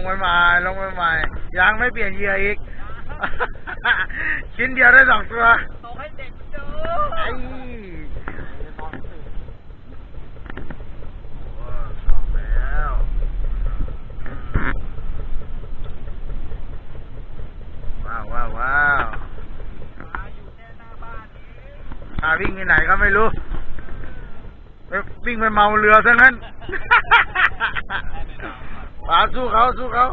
งไปใหม่ลงไปใหม่ยังไม่เปลี่ยนเหยื่ออีก ชิ้นเดียวได้สองตัวตกให้เด็กดูไอ้ว้าวว้าวว้าวอาวิ่งที่ไหนก็ไม่รู้ วิ่งไปเมาเรือซะงั้น ป๋าสู้เขาสู้เขา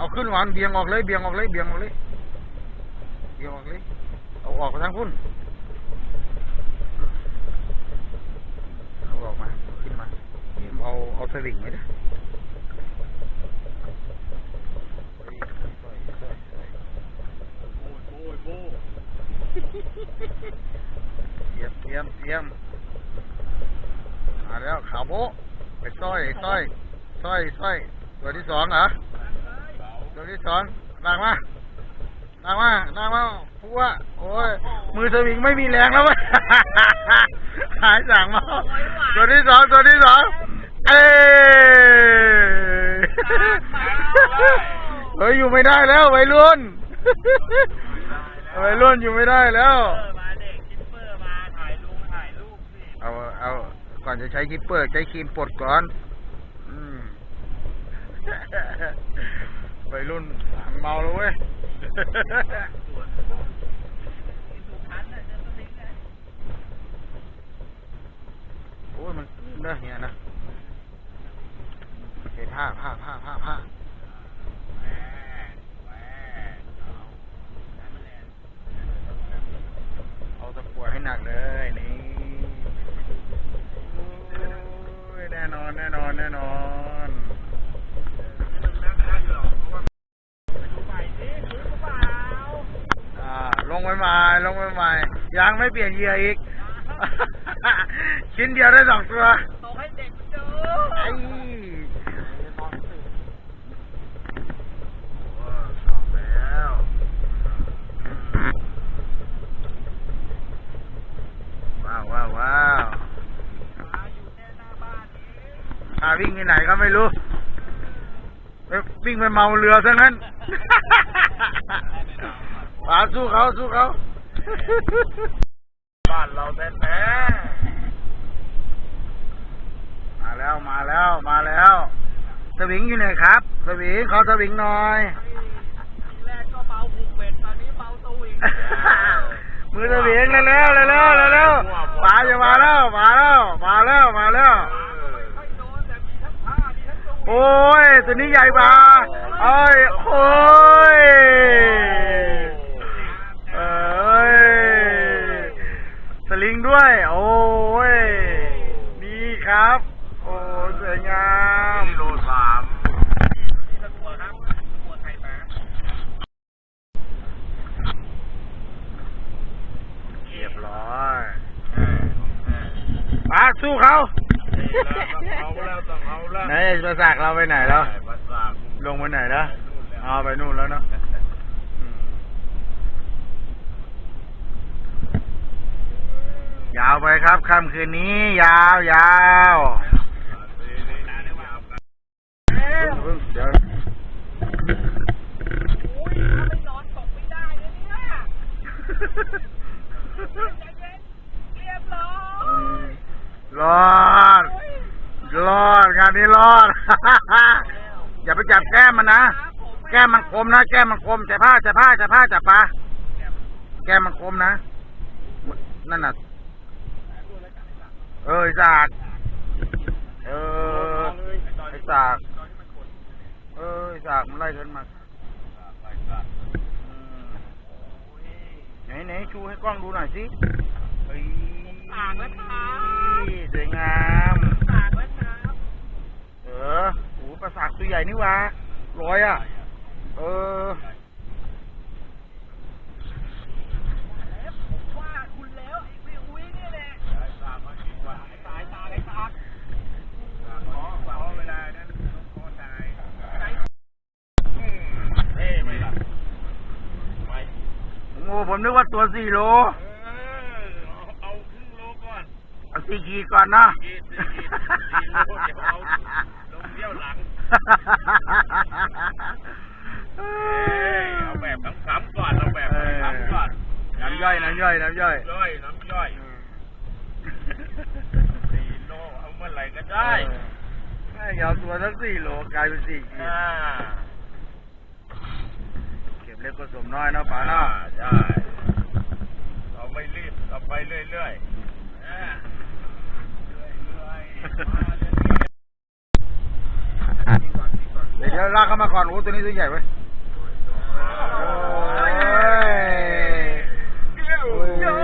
เอาขึ้น ก่านเบี่ยงออกเลยเบี่ยงออกเลยเบี่ยงออกเลยเบี่ยงออกเลยเอาออกไปทางพุ่นเอาออกมาขึ้นมาเอาเอาสวิงไว้ด้วยเตรียมเตรียมเตรียมมาแล้วขาโบไปสร้อยสร้อยสร้อยสร้อยตัวที่สองเหรอ ตัวที่สองลากมาลากมาลากมาพัวโอ้ย มือสวิงไม่มีแรงแล้วเว้ย หายสั่งมาตัวที่สองตัวที่สองเอ้ยเฮ้ยอยู่ไม่ได้แล้ววัยรุ่นวัยรุ่นอยู่ไม่ได้แล้วเออมาเด็กคิปเปอร์มาถ่ายรูปถ่ายรูปสิเอา เอา ก่อนจะใช้คิปเปอร์ใช้ครีมปลดก่อน อืม วัยรุ่นสั่งเมาแล้วเว้ยโอ้ยมันเนื้อเหี้ยนะเห็นผ้าผ้าผ้าผ้าผ้าเอาตะกัวให้หนักเลยนี่โอ้ยแน่นอนแน่นอนแน่นอน ดูใหม่สิรู้หรือเปล่า อ่าลงไป ใหม่ลงไปใหม่ยังไม่เปลี่ยนเหยื่ออีก ชิ้นเดียวได้สองตัวตกให้เด็กดูไอ้ว้าวว้าวว้าวอาวิ่งที่ไหนก็ไม่รู้ วิ่งไปเมาเรือซะงั้น ป๋าสู้เขาสู้เขาบ้านเราแท้มาแล้วมาแล้วมาแล้ว สวิงอยู่ไหนครับ สวิงขอสวิงหน่อยๆทีแรกก็เมาบุกเบ็ดตอนนี้เมาสวิงมือสวิงเร็วเร็วเร็วเร็วเร็วเร็วป๋าจะมาแล้วมาแล้วมาแล้วมาแล้ว ไม่โดนแต่มีทั้งผ้ามีทั้งตัวโอ้ยตัวนี้ใหญ่ปาโอ้ยโอ้ย สลิงด้วย โอ้ย นี่ครับ โอ้สวยงามโลสามเรียบร้อยอะสู้เขาเอาแล้วต้องเอาแล้วไหนประสากเราไปไหนแล้ว ลงไปไหนแล้วเอาไปนู่นแล้วเนาะ ยาวไปครับค่ำคืนนี้ ยาวยาวเพิ่งเดี๋ยวโอ้ยถ้าไม่นอนตกไม่ได้เลยเนี่ยใจเย็นเรียบร้อยรอด รอดงานนี้รอด อย่าไปจับแก้มมันนะ แก้มมันคมนะ แก้มมันคมใส่ผ้าใส่ผ้าใส่ผ้าจับปลาแก้มมันคมนะ นั่นน่ะ เออไอ้สากเออไอ้สากเออไอ้สากมันไล่ขึ้นมาอืมไหนไหนชูให้กล้องดูหน่อยสิเฮ้ยปากแล้วครับสวยงามปากแล้วครับเออโอ้ปลาสากตัวใหญ่นี่วะร้อยอะ เออ แล้วผมว่าคุณแล้วไอ้พี่อุ้ยนี่แหละสายตาเลยครับ ขอขอเวลานั้นขอตาย ใจ เฮ้ไม่ล่ะไม่ โอ้ผม นึกว่าตัวสี่โล เออเอาครึ่งโลก่อนเอาสี่ขีดก่อนนะขีดสี่ขีดสี่โลเดี๋ยวเอาลงเที่ยวหลัง เอ้ยเอาแบบขำๆก่อนเอาแบบขำๆก่อนน้ำย่อยน้ำย่อยน้ำย่อย ย่อยน้ำย่อยสี่โลเอาเมื่อไหร่ก็ได้เอออย่าเอาตัวทั้งสี่โลกลายเป็นสี่ขีดอ่าเก็บเล็กผสมน้อยเนาะป๋าอ่าเนาะใช่เราไม่ รีบเราไปเรื่อยๆอ่าเรื่อยๆมาเรื่อยเดี๋ยวเดี๋ยวลากเข้ามาก่อนโอ้ตัวนี้ตัวใหญ่เว้ย ๆ โอ้ย เดี๋ยว โอ้ย เดี๋ยว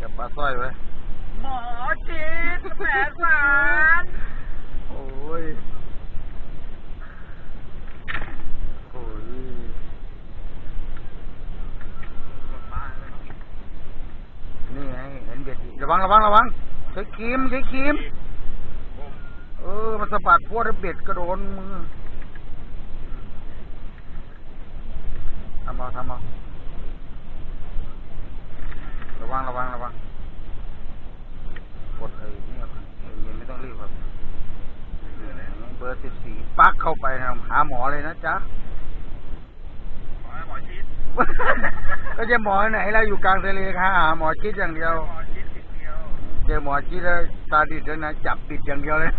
จับปลาสร้อยไว้ หมอจีดแผลสาร โอ้ย โอ้ย นี่ไงเห็นเบ็ดอยู่ ระวังระวังระวังใช้ครีมใช้ครีมเออมันสะบัดพวดแล้วเบ็ดกระโดนมือทำเอาทำเอาระวังระวังระวังกดไอ้นี่ก่อนไอ้ยังไม่ต้องรีบครับเบอร์สิบสี่ปักเข้าไปนะหาหมอเลยนะจ๊ะขอให้หมอชิดก็จะหมอไหนเราอยู่กลางทะเลค่ะหาหมอชิดอย่างเดียวหมอชิดนิดเดียว เจอหมอชิดแล้วตาดิดแล้วนะจับปิดอย่างเดียวเลย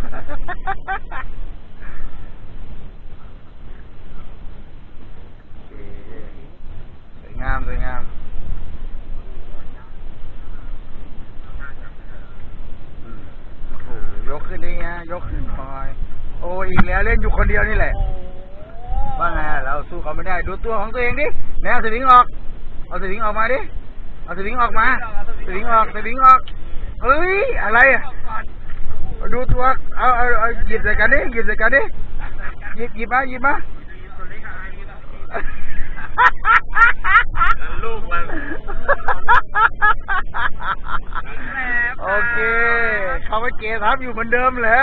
สวยงามสวยงามโอ้โหยกขึ้นได้ไงยกขึ้นหน่อย โอ้อีกแล้วเล่นอยู่คนเดียวนี่แหละ ว่าไงเราสู้เขาไม่ได้ ดูตัวของตัวเองดิแนวสวิงออก เอาสวิงออกมาดิ เอาสวิงออกมา สวิงออก สวิงออก เฮ้ย อะไรอะดูตัว เอาเอาเอาหยิบใส่กันดิหยิบใส่กันดิหยิบหยิบมาหยิบมานั่นลูกมันโอเค เขาไปเกทับอยู่เหมือนเดิมแหละ